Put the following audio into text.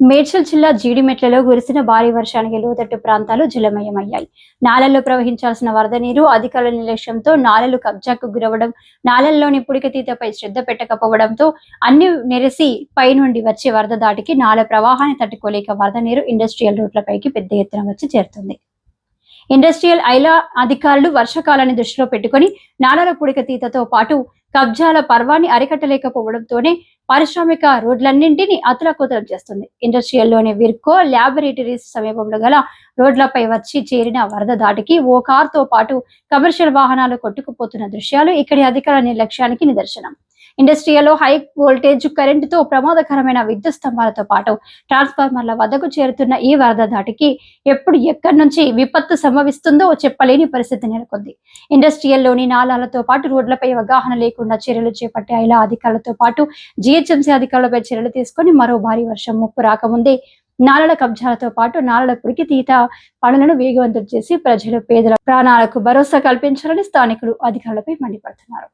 మేడ్చల్ జిల్లా జీడిమెట్లలో కురిసిన భారీ వర్షానికి లోతట్టు ప్రాంతాలు జలమయమయ్యాయి. నాలల్లో ప్రవహించాల్సిన వరద నీరు అధికారుల నిర్లక్ష్యంతో నాలలు కబ్జాకు గురవడం నాలల్లోని పుడికతీతపై శ్రద్ధ పెట్టకపోవడంతో అన్ని నెరసి పైనుండి వచ్చే వరద దాటికి నాల ప్రవాహాన్ని తట్టుకోలేక వరద నీరు ఇండస్ట్రియల్ రోడ్లపైకి పెద్ద ఎత్తున వచ్చి చేరుతుంది. ఇండస్ట్రియల్ ఐలా అధికారులు వర్షకాలాన్ని దృష్టిలో పెట్టుకొని నాలల పుడికతీతతో పాటు కబ్జాల పర్వాన్ని అరికట్టలేకపోవడంతోనే పారిశ్రామిక రోడ్లన్నింటినీ అతలకుతలం చేస్తుంది. ఇండస్ట్రియల్లోని విర్కో ల్యాబొరేటరీస్ సమీపంలో గల రోడ్లపై వచ్చి చేరిన వరద దాటికి ఓ కారుతో పాటు కమర్షియల్ వాహనాలు కొట్టుకుపోతున్న దృశ్యాలు ఇక్కడి అధికారుల నిర్లక్ష్యానికి నిదర్శనం. ఇండస్ట్రియల్లో హై వోల్టేజ్ కరెంటుతో ప్రమాదకరమైన విద్యుత్ స్తంభాలతో పాటు ట్రాన్స్ఫార్మర్ల వద్దకు చేరుతున్న ఈ వరద దాటికి ఎప్పుడు ఎక్కడి నుంచి విపత్తు సంభవిస్తుందో చెప్పలేని పరిస్థితి నెలకొంది. ఇండస్ట్రియల్లోని నాలాలతో పాటు రోడ్లపై అవగాహన లేకుండా చర్యలు చేపట్టే ఇలా అధికారులతో పాటు జిహెచ్ఎంసీ అధికారులపై చర్యలు తీసుకొని మరో భారీ వర్షం ముప్పు రాకముందే నాలల కబ్జాలతో పాటు నాలల పురికి తీత పనులను వేగవంతం చేసి ప్రజలు పేదల ప్రాణాలకు భరోసా కల్పించాలని స్థానికులు అధికారులపై మండిపడుతున్నారు.